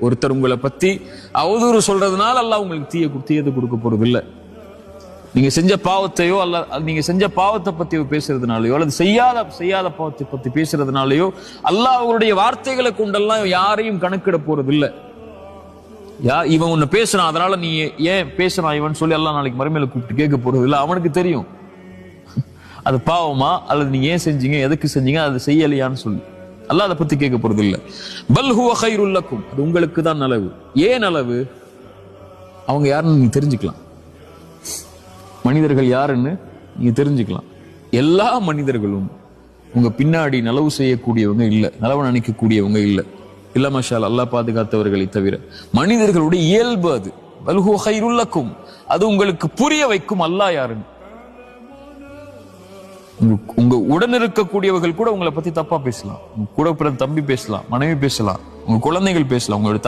ஒருத்தர் உங்களை பத்தி அவதூறு சொல்றதுனால அல்ல உங்களுக்கு தீய தீயது கொடுக்க போறது இல்லை நீங்க செஞ்ச பாவத்தையோ அல்ல நீங்க செஞ்ச பாவத்தை பத்தி பேசுறதுனாலயோ அல்லது செய்யாத செய்யாத பாவத்தை பத்தி பேசுறதுனாலயோ அல்ல அவருடைய வார்த்தைகளை கொண்டெல்லாம் யாரையும் கணக்கிட போறது இல்ல யா இவன் உன்னை பேசுறான் அதனால நீ ஏன் பேசுறான் இவன் சொல்லி எல்லாம் நாளைக்கு மறுமையில கூப்பிட்டு கேட்க போறது இல்ல அவனுக்கு தெரியும். அது பாவமா அல்லது நீங்க ஏன் செஞ்சீங்க எதுக்கு செஞ்சீங்க அது செய்யலையான்னு சொல்லி. அல்ல அதை பத்தி கேட்க போறது இல்ல பல் ஹுவ கைருல் அது உங்களுக்கு தான் நலவு. ஏன் அளவு அவங்க யாருன்னு நீங்க தெரிஞ்சுக்கலாம். மனிதர்கள் யாருன்னு நீங்க தெரிஞ்சுக்கலாம். எல்லா மனிதர்களும் உங்க பின்னாடி நலவு செய்யக்கூடியவங்க இல்ல. நலவு நினைக்கக்கூடியவங்க இல்ல. இல்ல மஷால் அல்லாஹ் பாதுகாத்தவர்களை தவிர. மனிதர்களுடைய இயல்பு அது. பல்ஹு ஹுவ அது உங்களுக்கு புரிய வைக்கும் அல்லாஹ் யாருன்னு. உங்க- உடன் இருக்கக்கூடியவர்கள் கூட உங்களை பத்தி தப்பா பேசலாம். கூட பிறந்த தம்பி பேசலாம் மனைவி பேசலாம் உங்க குழந்தைகள் பேசலாம். உங்களோட